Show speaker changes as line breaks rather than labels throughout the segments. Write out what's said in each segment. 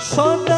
সদা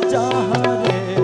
진짜 하래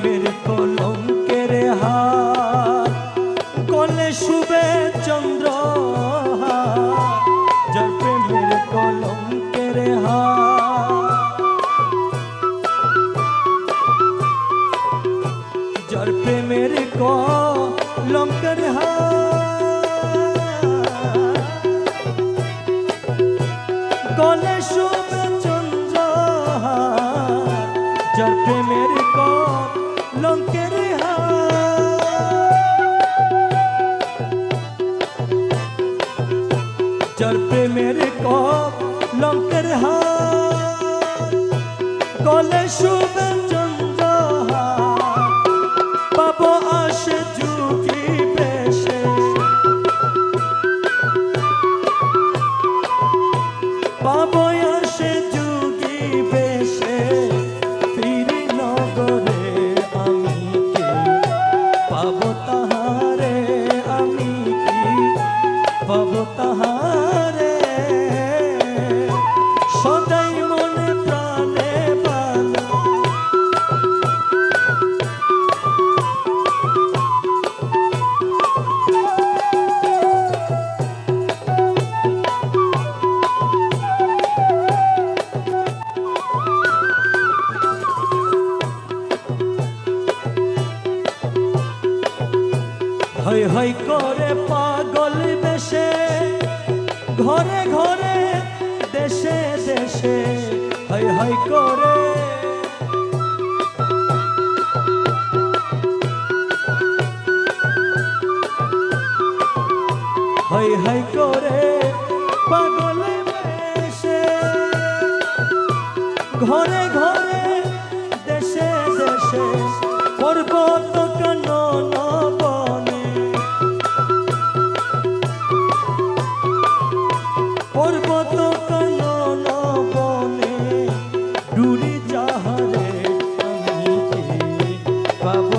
প্রেমের কলঙ্কের হাত কলে শুবে চন্দ্র যার প্রেমের কলঙ্কের হাত যার প্রেমের কলঙ্কের হাত গলে শুভে চন্দ্র যার প্রেমের যার প্রেমের কলঙ্কের গলে শুভে চন্দ্র হই হই করে পাগল বেশে, ঘরে ঘরে, দেশে দেশে, হই হই করে। হই হই করে পাগল পাব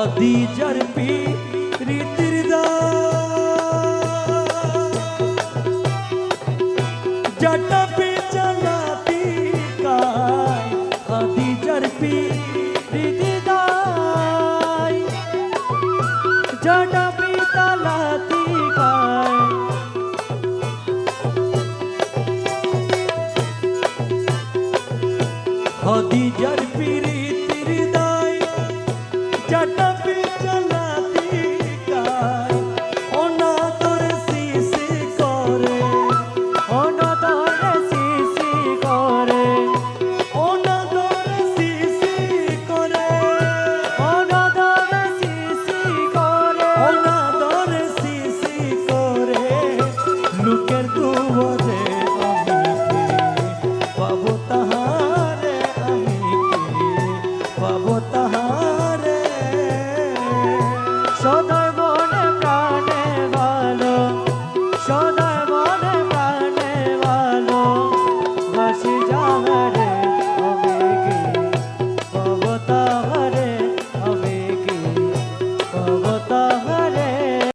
হদিজর পিরিতির পাব তাহা